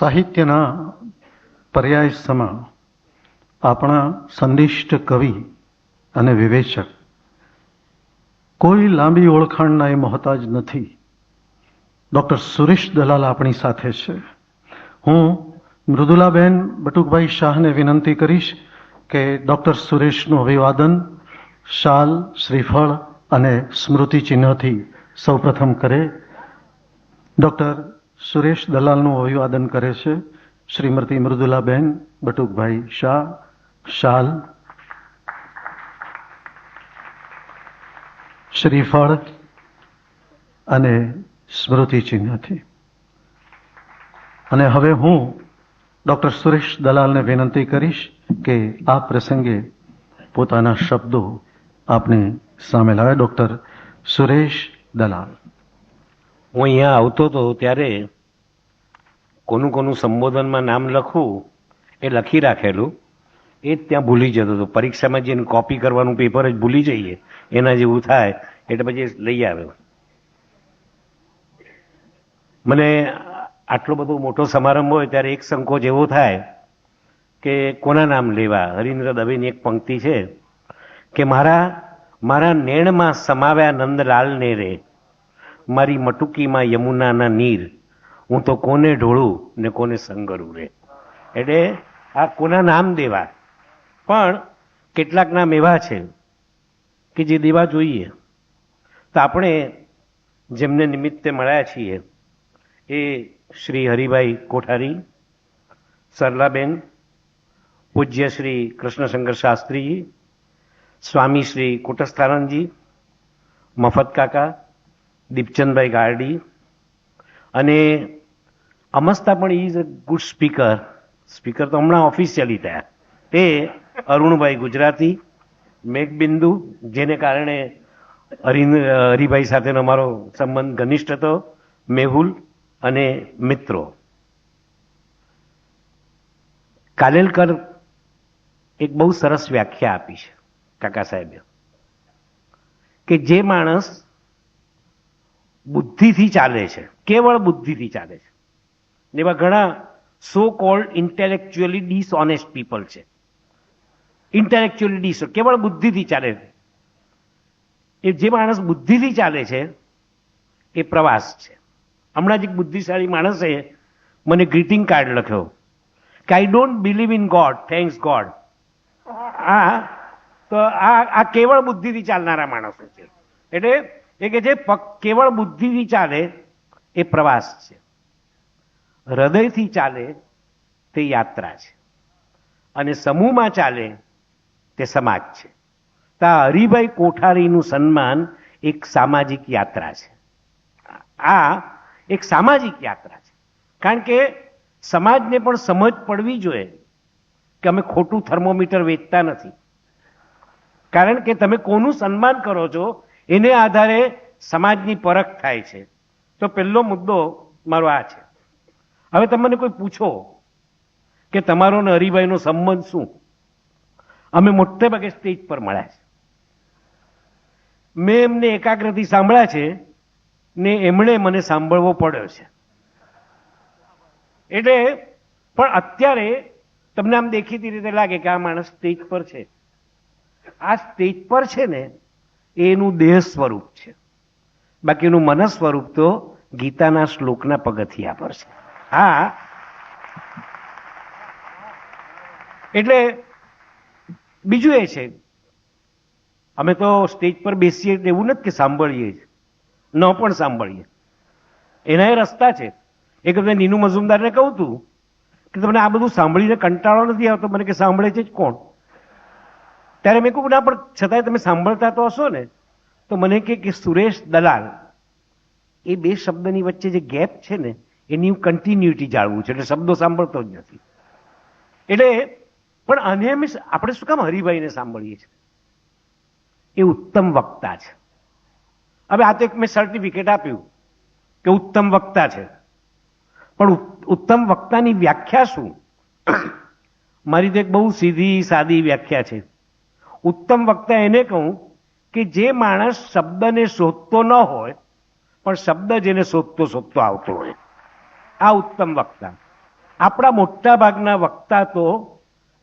સાહિત્યના પર્યાય સમા આપણા સંદિષ્ટ કવિ અને વિવેચક કોઈ લાંબી ઓળખાણના એ મોહતાજ નથી. ડૉક્ટર સુરેશ દલાલ આપણી સાથે છે. હું મૃદુલાબેન બટુકભાઈ શાહને વિનંતી કરીશ કે ડૉક્ટર સુરેશનું અભિવાદન શાલ, શ્રીફળ અને સ્મૃતિ ચિહ્નથી સૌપ્રથમ કરે. ડૉક્ટર સુરેશ દલાલનું અભિવાદન કરે છે. શ્રીમતી મૃદુલાબેન, બટુકભાઈ શાહ, શાલ. શ્રીફળ અને સ્મૃતિ અને હવે હું ડૉક્ટર સુરેશ દલાલને વિનંતી કરીશ કે આ પ્રસંગે પોતાના શબ્દો આપની સામે લાવે. ડૉક્ટર સુરેશ દલાલ. હું અહીંયા આવતો હતો ત્યારે કોનું કોનું સંબોધનમાં નામ લખવું એ લખી રાખેલું, એ જ ત્યાં ભૂલી જતો હતો. પરીક્ષામાં જેને કોપી કરવાનું પેપર જ ભૂલી જઈએ, એના જેવું થાય, એટલે પછી લઈ આવ્યો. મને આટલો બધો મોટો સમારંભ હોય ત્યારે એક સંકોચ એવો થાય કે કોના નામ લેવા? હરીન્દ્ર દવેની એક પંક્તિ છે કે મારા મારા નેણમાં સમાવ્યા નંદલાલને રે, મારી મટુકીમાં યમુનાના નીર. હું તો કોને ઢોળું ને કોને સંગરું રે. એટલે આ કોના નામ દેવા? પણ કેટલાક નામ એવા છે કે જે દેવા જોઈએ. તો આપણે જેમને નિમિત્તે મળ્યા છીએ એ શ્રી હરિભાઈ કોઠારી, સરલાબેન, પૂજ્ય શ્રી કૃષ્ણશંકર શાસ્ત્રીજી, સ્વામી શ્રી કુટસ્થાનંદજી, મફત કાકા, દીપચંદભાઈ ગારડી અને અમસ્તા પણ is a good speaker. Speaker તો હમણાં ઓફિશિયલી થયા. તે અરુણભાઈ ગુજરાતી, મેઘબિંદુ, જેને કારણે હરિન્દ હરિભાઈ સાથેનો અમારો સંબંધ ઘનિષ્ઠ હતો, મેહુલ અને મિત્રો. કાલેલકર એક બહુ સરસ વ્યાખ્યા આપી છે, કાકા સાહેબે. કે જે માણસ બુદ્ધિથી ચાલે છે, કેવળ બુદ્ધિથી ચાલે છે એવા ઘણા so called intellectually dishonest people છે. ઇન્ટેલેક્ચ્યુઅલી ડિસ કેવળ બુદ્ધિથી ચાલે એ જે માણસ બુદ્ધિથી ચાલે છે, એ પ્રવાસ છે. હમણાં જ એક બુદ્ધિશાળી માણસે મને ગ્રીટિંગ કાર્ડ લખ્યો. કે I don't believe in God thanks God આ, તો આ આ કેવળ બુદ્ધિથી ચાલનારા માણસો છે. એટલે એ કે છે કેવળ બુદ્ધિથી ચાલે, એ પ્રવાસ છે. હૃદયથી ચાલે તે યાત્રા છે. અને સમૂહમાં ચાલે તે સમાજ છે. તો આ હરિભાઈ કોઠારીનું સન્માન એક સામાજિક યાત્રા છે. આ એક સામાજિક યાત્રા છે. કારણ કે સમાજને પણ સમજ પડવી જોઈએ કે અમે ખોટું થર્મોમીટર વેચતા નથી. કારણ કે તમે કોનું સન્માન કરો છો એને આધારે સમાજની પરખ થાય છે. તો પહેલો મુદ્દો મારો આ છે. હવે તમને કોઈ પૂછો કે તમારો ને હરિભાઈનો સંબંધ શું? અમે મોટે ભાગે સ્ટેજ પર મળ્યા છે. મેં એમને એકાગ્રથી સાંભળ્યા છે ને એમણે મને સાંભળવો પડ્યો છે. એટલે પણ અત્યારે તમને આમ દેખીતી રીતે લાગે કે આ માણસ સ્ટેજ પર છે. આ સ્ટેજ પર છે ને એનું દેહ સ્વરૂપ છે. બાકીનું મન સ્વરૂપ તો ગીતાના શ્લોકના પગથિયા પર છે. હા. એટલે બીજું એ છે, અમે તો સ્ટેજ પર બેસીએ એવું નથી કે સાંભળીએ ન પણ સાંભળીએ. એના એ રસ્તા છે. એક વખતે નીનુ મઝુમદારને કહું તું કે તમને આ બધું સાંભળીને કંટાળો નથી આવતો? મને કે સાંભળે છે જ કોણ? ત્યારે મેં કહું ના, પણ છતાંય તમે સાંભળતા તો હશો ને, તો મને કે સુરેશ દલાલ, એ બે શબ્દની વચ્ચે જે ગેપ છે ને એની હું કન્ટિન્યુટી જાળવું છે, એટલે શબ્દો સાંભળતો જ નથી. એટલે, પણ આને અમે આપણે શું કામ હરિભાઈને સાંભળીએ છીએ? એ ઉત્તમ વક્તા છે. હવે આ તો એક મેં સર્ટિફિકેટ આપ્યું કે ઉત્તમ વક્તા છે. પણ ઉત્તમ વક્તાની વ્યાખ્યા શું? મારી તો એક બહુ સીધી, સાદી વ્યાખ્યા છે. ઉત્તમ વક્તા એને કહું કે જે માણસ શબ્દને શોધતો ન હોય, પણ શબ્દ જેને શોધતો શોધતો આવતો હોય. આ ઉત્તમ વક્તા. આપણા મોટા ભાગના વક્તા તો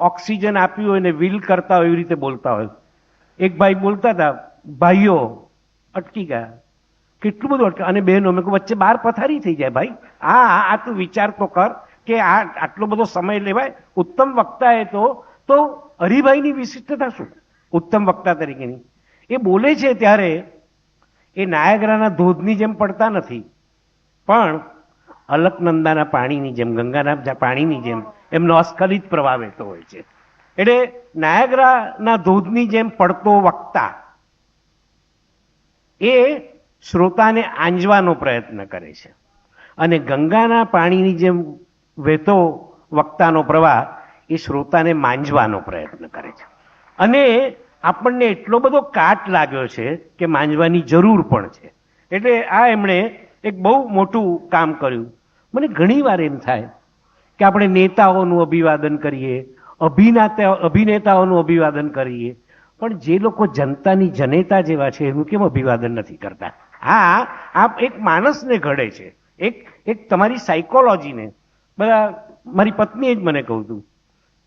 ઓક્સિજન આપ્યું હોય ને વિલ કરતા હોય એવી રીતે બોલતા હોય. એક ભાઈ બોલતા હતા, ભાઈઓ, અટકી ગયા. કેટલું બધું અટકે અને બહેનો મેં વચ્ચે બાર પથારી થઈ જાય ભાઈ. આ આ તું વિચાર તો કર કે આ, આટલો બધો સમય લેવાય. ઉત્તમ વક્તા એ તો તો હરિભાઈની વિશિષ્ટતા શું? ઉત્તમ વક્તા તરીકેની. એ બોલે છે ત્યારે એ નાયગ્રાના ધોધની જેમ પડતા નથી. પણ અલકનંદાના પાણીની જેમ, ગંગાના પાણીની જેમ એમનો અસ્ખલિત પ્રવાહ વહેતો હોય છે. એટલે નાયગ્રાના ધોધની જેમ પડતો વક્તા એ શ્રોતાને આંજવાનો પ્રયત્ન કરે છે. અને ગંગાના પાણીની જેમ વહેતો વક્તાનો પ્રવાહ એ શ્રોતાને માંજવાનો પ્રયત્ન કરે છે. અને આપણને એટલો બધો કાટ લાગ્યો છે કે માંજવાની જરૂર પણ છે. એટલે આ એમણે એક બહુ મોટું કામ કર્યું. મને ઘણી વાર એમ થાય કે આપણે નેતાઓનું અભિવાદન કરીએ, અભિનેતા, અભિનેતાઓનું અભિવાદન કરીએ, પણ જે લોકો જનતાની જનેતા જેવા છે, એનું કેમ અભિવાદન નથી કરતા? હા આ એક માણસને ઘડે છે. એક એક તમારી સાયકોલોજીને બધા, મારી પત્નીએ જ મને કહું હતું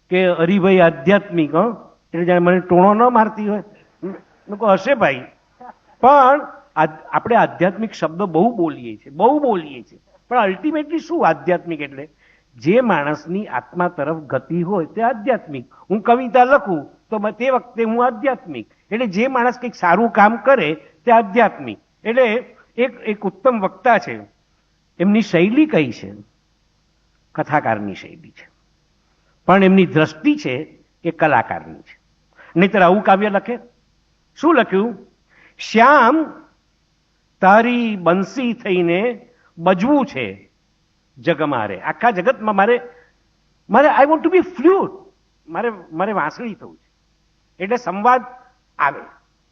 કે હરિભાઈ આધ્યાત્મિક એટલે જાણે મને ટોણો ન મારતી હોય. હશે ભાઈ. પણ આપણે આધ્યાત્મિક શબ્દ બહુ બોલીએ છીએ, બહુ બોલીએ છીએ. પણ અલ્ટિમેટલી શું આધ્યાત્મિક એટલે? જે માણસની આત્મા તરફ ગતિ હોય તે આધ્યાત્મિક. હું કવિતા લખું તો તે વખતે હું આધ્યાત્મિક. એટલે જે માણસ કંઈક સારું કામ કરે તે આધ્યાત્મિક. એટલે એક એક ઉત્તમ વક્તા છે. એમની શૈલી કઈ છે? કથાકારની શૈલી છે. પણ એમની દ્રષ્ટિ છે એ કલાકારની છે. નહીતર આવું કાવ્ય લખે? શું લખ્યું? શ્યામ તારી બંસી થઈને બજવું છે જગ મારે. આખા જગતમાં મારે મારે I want to be flute મારે મારે વાંસળી થવું છે. એટલે સંવાદ આવે.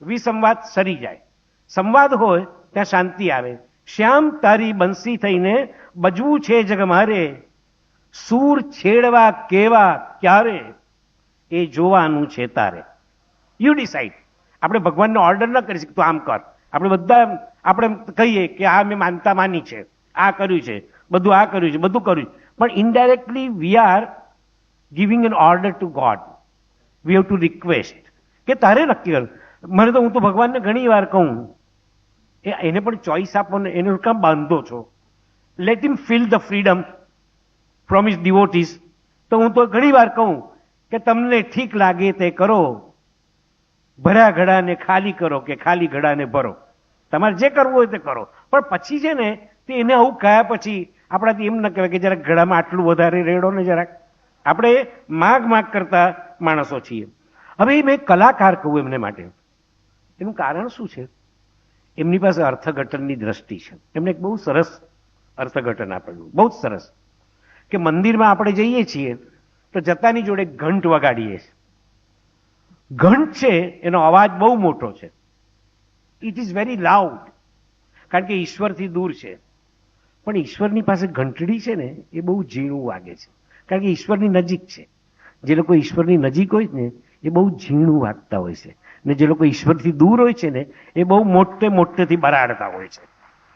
વિસંવાદ સરી જાય. સંવાદ હોય ત્યાં શાંતિ આવે. શ્યામ તારી બંસી થઈને બજવું છે જગ મારે. સૂર છેડવા કેવા ક્યારે? એ જોવાનું છે તારે. યુ ડિસાઇડ આપણે ભગવાનને ઓર્ડર ન કરી શકતું આમ કર. આપણે બધા આપણે કહીએ કે આ મેં માનતા માની છે. આ કર્યું છે. બધું આ કર્યું છે. બધું કર્યું છે. પણ indirectly we are giving an order to God we have to request કે તારે નક્કી કર મને તો હું તો ભગવાનને ઘણી વાર કહું. એ એને પણ ચોઈસ આપો ને. એને કામ બાંધો છો. Let him feel the freedom from his devotees. તો હું તો ઘણી વાર કહું કે તમને ઠીક લાગે તે કરો. ભર્યા ઘડાને ખાલી કરો કે ખાલી ઘડાને ભરો. તમારે જે કરવું હોય તે કરો. પણ પછી છે ને, તે એને આવું કહ્યા પછી આપણાથી એમ ન કહેવાય કે જરાક ગળામાં આટલું વધારે રેડો ને જરાક. આપણે માગ માગ કરતા માણસો છીએ. હવે મેં કલાકાર કહું એમને માટે. એનું કારણ શું છે? એમની પાસે અર્થઘટનની દ્રષ્ટિ છે. એમને એક બહુ સરસ અર્થઘટન આપેલું. બહુ જ સરસ. કે મંદિરમાં આપણે જઈએ છીએ તો જતાની જોડે ઘંટ વગાડીએ છીએ. ઘંટ છે, એનો અવાજ બહુ મોટો છે. ઇટ ઇઝ વેરી લાઉડ કારણ કે ઈશ્વરથી દૂર છે. પણ ઈશ્વરની પાસે ઘંટડી છે ને, એ બહુ ઝીણું વાગે છે. કારણ કે ઈશ્વરની નજીક છે. જે લોકો ઈશ્વરની નજીક હોય ને, એ બહુ ઝીણું વાગતા હોય છે. ને જે લોકો ઈશ્વરથી દૂર હોય છે ને, એ બહુ મોટે મોટેથી બરાડતા હોય છે.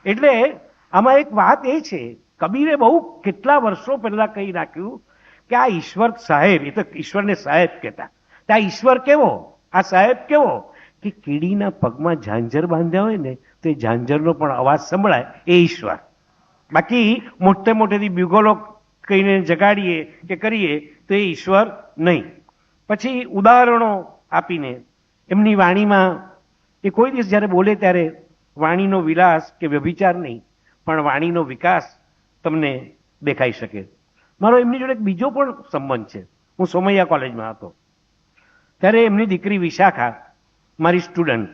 એટલે આમાં એક વાત એ છે, કબીરે બહુ કેટલા વર્ષો પહેલા કહી નાખ્યું કે આ ઈશ્વર સાહેબ, એ તો ઈશ્વરને સાહેબ કહેતા. તો આ ઈશ્વર કેવો? આ સાહેબ કેવો? કે કીડીના પગમાં ઝાંઝર બાંધ્યા હોય ને, તો એ ઝાંઝરનો પણ અવાજ સંભળાય. એ ઈશ્વર. બાકી મોટે મોટેથી બ્યુગોલો કહીને જગાડીએ કે કરીએ, તો એ ઈશ્વર નહીં. પછી ઉદાહરણો આપીને, એમની વાણીમાં એ કોઈ દિવસ જ્યારે બોલે ત્યારે વાણીનો વિલાસ કે વ્યભિચાર નહીં, પણ વાણીનો વિકાસ તમને દેખાઈ શકે. મારો એમની જોડે બીજો પણ સંબંધ છે. હું સોમૈયા કોલેજમાં હતો. ત્યારે એમની દીકરી વિશાખા મારી સ્ટુડન્ટ.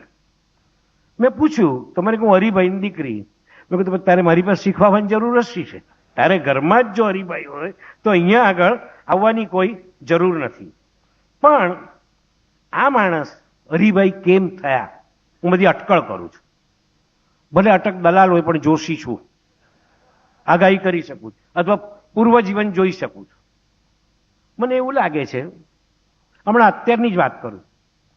મેં પૂછ્યું, તમારે કહું હરિભાઈની દીકરી? મેં કીધું "પણ તારે મારી પાસે શીખવાની જરૂર શી છે? તારે ઘરમાં જ જો હરિભાઈ હોય, તો અહીંયા આગળ આવવાની કોઈ જરૂર નથી. પણ આ માણસ હરિભાઈ કેમ થયા? હું બધી અટકળ કરું છું. ભલે અટક દલાલ હોય, પણ જોશી છું. આગાહી કરી શકું છું. અથવા પૂર્વ જીવન જોઈ શકું છું. મને એવું લાગે છે, હમણાં અત્યારની જ વાત કરું.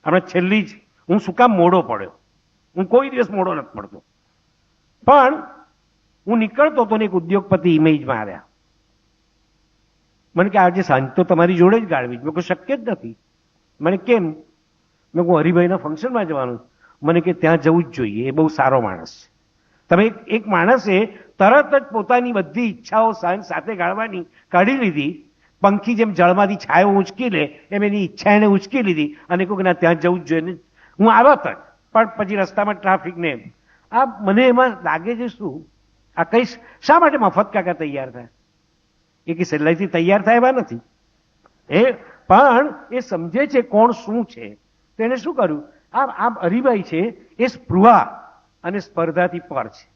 હમણાં છેલ્લી જ હું શું કામ મોડો પડ્યો? હું કોઈ દિવસ મોડો નથી પડતો. પણ હું નીકળતો હતો ને એક ઉદ્યોગપતિ ઇમેજમાં આવ્યા. મને કે આજે સાંજ તો તમારી જોડે જ ગાળવી મેં કહ્યું, શક્ય જ નથી. મને કેમ? મેં કહું હરિભાઈના ફંક્શનમાં જવાનું મને કે ત્યાં જવું જ જોઈએ. એ બહુ સારો માણસ છે. તમે એક- માણસે તરત જ પોતાની બધી ઈચ્છાઓ સાંજ સાથે ગાળવાની કાઢી લીધી. પંખી જેમ જળમાંથી છાયો ઉંચકી લે, એમ એની ઈચ્છા એને ઉંચકી લીધી અને કહું ના, ત્યાં જવું જ જોઈએ હું આવ્યો જ. પણ પછી રસ્તામાં ટ્રાફિક ને એમ. આ મને એમાં લાગે છે શું? આ કહીશ શા માટે મફત કાકા તૈયાર થાય? એ કે સહેલાઈથી તૈયાર થાય એવા નથી. એ, પણ એ સમજે છે કોણ શું છે. તો એને શું કર્યું? આ આ હરિભાઈ છે, એ સ્પૃહા અને સ્પર્ધાથી પર છે.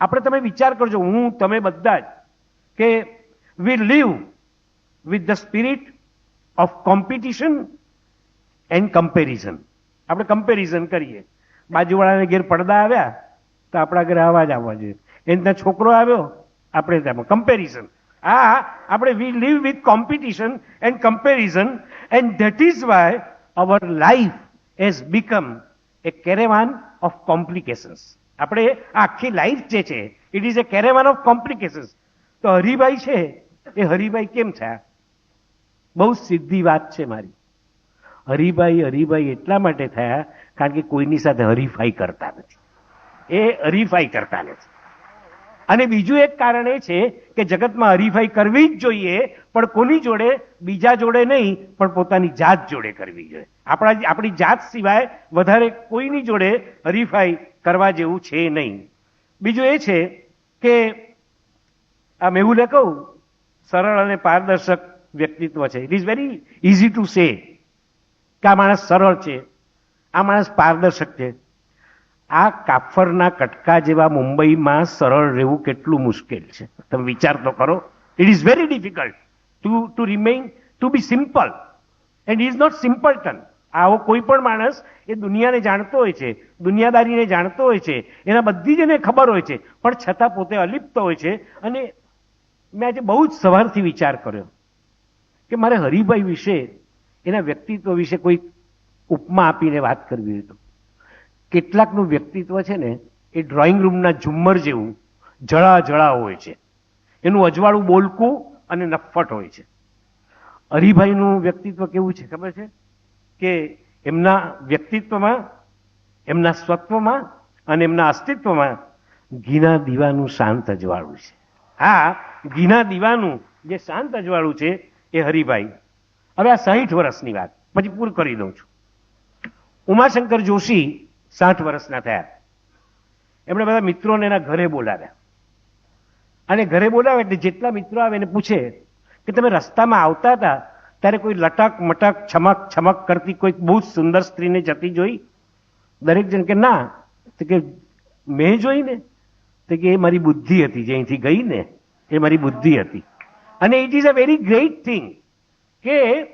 આપણે તમે વિચાર કરજો, હું, તમે બધા જ કે we live with the spirit of competition and comparison. આપણે કમ્પેરિઝન કરીએ. બાજુવાળાને ઘેર પડદા આવ્યા, તો આપણા ઘરે અવાજ આવવા જોઈએ. એને ત્યાં છોકરો આવ્યો, આપણે ત્યાં કમ્પેરિઝન. આ, આપણે we live with competition and comparison and that is why our life has become a caravan of complications. આપણે આખી લાઈફ જે છે it is a caravan of complications. તો હરિભાઈ છે, એ હરિભાઈ કેમ છે બહુ સીધી વાત છે મારી. હરિભાઈ હરિભાઈ એટલા માટે થયા કારણ કે કોઈની સાથે હરીફાઈ કરતા નથી. એ હરીફાઈ કરતા નથી. અને બીજું એક કારણ એ છે કે જગતમાં હરીફાઈ કરવી જ જોઈએ, પણ કોની જોડે? બીજા જોડે નહીં, પણ પોતાની જાત જોડે કરવી જોઈએ. આપણા આપણી જાત સિવાય વધારે કોઈની જોડે હરીફાઈ કરવા જેવું છે નહીં. બીજું એ છે કે આ મેહુલે કહું, સરળ અને પારદર્શક વ્યક્તિત્વ છે. It is very easy to say કે આ માણસ સરળ છે. આ માણસ પારદર્શક છે. આ કાફરના કટકા જેવા મુંબઈમાં સરળ રહેવું કેટલું મુશ્કેલ છે. તમે વિચાર તો કરો. It is very difficult to to remain to be simple and is not simpleton આવો કોઈ પણ માણસ એ દુનિયાને જાણતો હોય છે, દુનિયાદારીને જાણતો હોય છે, એના બધી જ એને ખબર હોય છે, પણ છતાં પોતે અલિપ્ત હોય છે. અને મેં આજે બહુ જ સવારથી વિચાર કર્યો કે મારે હરિભાઈ વિશે એના વ્યક્તિત્વ વિશે કોઈ ઉપમા આપીને વાત કરવી હોય તો. કેટલાકનું વ્યક્તિત્વ છે ને, એ ડ્રોઈંગ રૂમના ઝુમ્મર જેવું, જળા જળા હોય છે. એનું અજવાળું બોલકું અને નફ્ફટ હોય છે. હરિભાઈનું વ્યક્તિત્વ કેવું છે ખબર છે? કે એમના વ્યક્તિત્વમાં, એમના સ્વત્વમાં અને એમના અસ્તિત્વમાં ઘીના દીવાનું શાંત અજવાળું છે. હા, ઘીના દીવાનું જે શાંત અજવાળું છે એ હરિભાઈ હવે આ સાહીઠ વર્ષની વાત. પછી પૂરું કરી દઉં છું. ઉમાશંકર જોશી સાઠ વર્ષના થયા. એમણે બધા મિત્રોને એના ઘરે બોલાવ્યા. અને ઘરે બોલાવે એટલે જેટલા મિત્રો આવે એને પૂછે કે તમે રસ્તામાં આવતા હતા, ત્યારે કોઈ લટક મટક છમક છમક કરતી કોઈ બહુ સુંદર સ્ત્રીને જતી જોઈ? દરેક જણ કે ના. તો કે મેં જોઈ ને? તો કે એ મારી બુદ્ધિ હતી જે અહીંથી ગઈ ને? એ મારી બુદ્ધિ હતી. અને it is a very great thing કે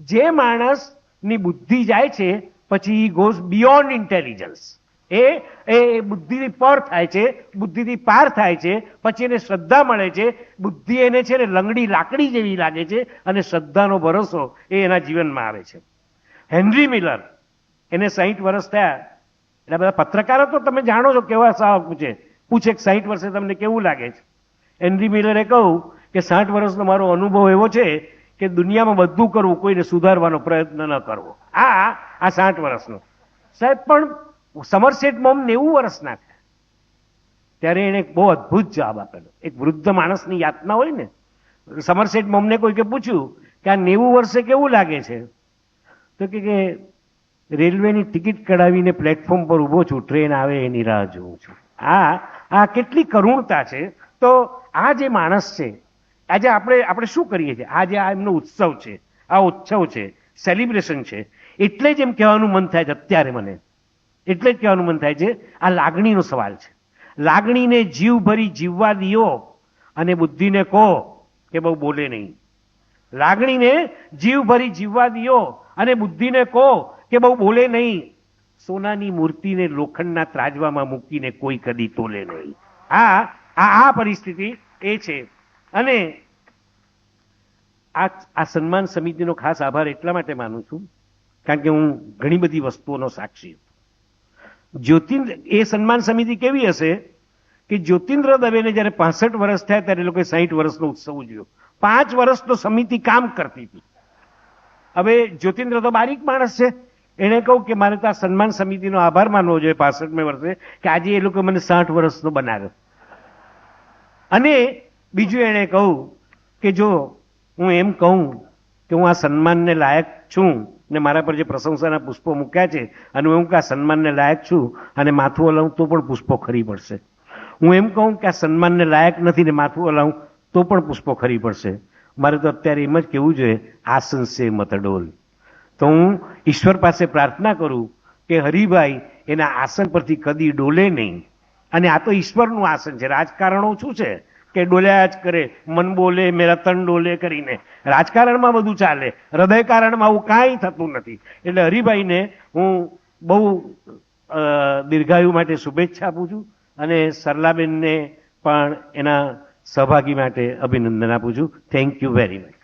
જે માણસની બુદ્ધિ જાય છે, પછી ઈ ગોઝ બિયોન્ડ ઇન્ટેલિજન્સ એ એ બુદ્ધિથી પર થાય છે, બુદ્ધિથી પાર થાય છે, પછી એને શ્રદ્ધા મળે છે, બુદ્ધિ એને છે ને લંગડી લાકડી જેવી લાગે છે, અને શ્રદ્ધાનો ભરોસો એ એના જીવનમાં આવે છે. હેનરી મિલર, એને સાહીઠ વર્ષ થયા એટલે બધા પત્રકારો તો તમે જાણો છો કેવા સાવ પૂછે પૂછે કે સાહીઠ વર્ષે તમને કેવું લાગે છે? હેનરી મિલરે કહું કે સાઠ વર્ષનો મારો અનુભવ એવો છે કે દુનિયામાં બધું કરવું, કોઈને સુધારવાનો પ્રયત્ન ન કરવો. આ આ સાઠ વર્ષનો. સાહેબ, પણ સમરસેટ મોમ નેવું વર્ષના થયા ત્યારે એને બહુ અદ્ભુત જવાબ આપેલો. એક વૃદ્ધ માણસની યાતના હોય ને સમરસેટ મોમને કોઈકે પૂછ્યું કે આ નેવું વર્ષે કેવું લાગે છે? તો કે કે રેલવેની ટિકિટ કઢાવીને પ્લેટફોર્મ પર ઊભો છું, ટ્રેન આવે એની રાહ જોઉં છું. આ આ કેટલી કરુણતા છે. તો આ જે માણસ છે આજે આપણે આપણે શું કરીએ છીએ? આજે આ એમનો ઉત્સવ છે. આ ઉત્સવ છે. સેલિબ્રેશન છે. એટલે જ એમ કહેવાનું મન થાય છે અત્યારે મને. એટલે જ કહેવાનું મન થાય છે, આ લાગણીનો સવાલ છે. લાગણીને જીવ ભરી જીવવા દિયો અને બુદ્ધિને કહો કે બહુ બોલે નહીં. લાગણીને જીવ ભરી જીવવા દિયો અને બુદ્ધિને કહો કે બહુ બોલે નહીં. સોનાની મૂર્તિને લોખંડના ત્રાજવામાં મૂકીને કોઈ કદી તોલે નહીં. આ આ પરિસ્થિતિ એ છે. અને આ આ સન્માન સમિતિનો ખાસ આભાર એટલા માટે માનું છું, કારણ કે હું ઘણી બધી વસ્તુઓનો સાક્ષી હતો જ્યોતિન્દ્ર એ સન્માન સમિતિ કેવી હશે કે જ્યોતિન્દ્ર દવેને જ્યારે પાસઠ વર્ષ થયા ત્યારે લોકોએ સાહીઠ વર્ષનો ઉત્સવ ઉજવ્યો. પાંચ વર્ષ તો સમિતિ કામ કરતી હતી. હવે જ્યોતિન્દ્ર તો બારીક માણસ છે. એને કહું કે મારે તો આ સન્માન સમિતિનો આભાર માનવો જોઈએ પાસઠમે વર્ષે કે આજે એ લોકો મને સાઠ વર્ષનો બનાવ્યો. અને બીજું એણે કહું કે જો હું એમ કહું કે હું આ સન્માનને લાયક છું ને મારા પર જે પ્રશંસાના પુષ્પો મૂક્યા છે અને હું કે આ સન્માનને લાયક છું અને માથું હલાવું તો પણ પુષ્પો ખરી પડશે. હું એમ કહું કે આ સન્માનને લાયક નથી ને માથું હલાવું તો પણ પુષ્પો ખરી પડશે. મારે તો અત્યારે એમ જ કહેવું જોઈએ, આસન સે મતડોલ તો હું ઈશ્વર પાસે પ્રાર્થના કરું કે હરિભાઈ, એના આસન પરથી કદી ડોલે નહીં. અને આ તો ઈશ્વરનું આસન છે. રાજકારણો શું છે? કે ડોલ્યા જ કરે, મન બોલે, મેરા તન ડોલે કરીને. રાજકારણમાં બધું ચાલે. હૃદયકારણમાં આવું કાંઈ થતું નથી. એટલે હરિભાઈને હું બહુ દીર્ઘાયુ માટે શુભેચ્છા આપું છું અને સરલાબેનને પણ એના સહભાગી માટે અભિનંદન આપું છું. Thank you very much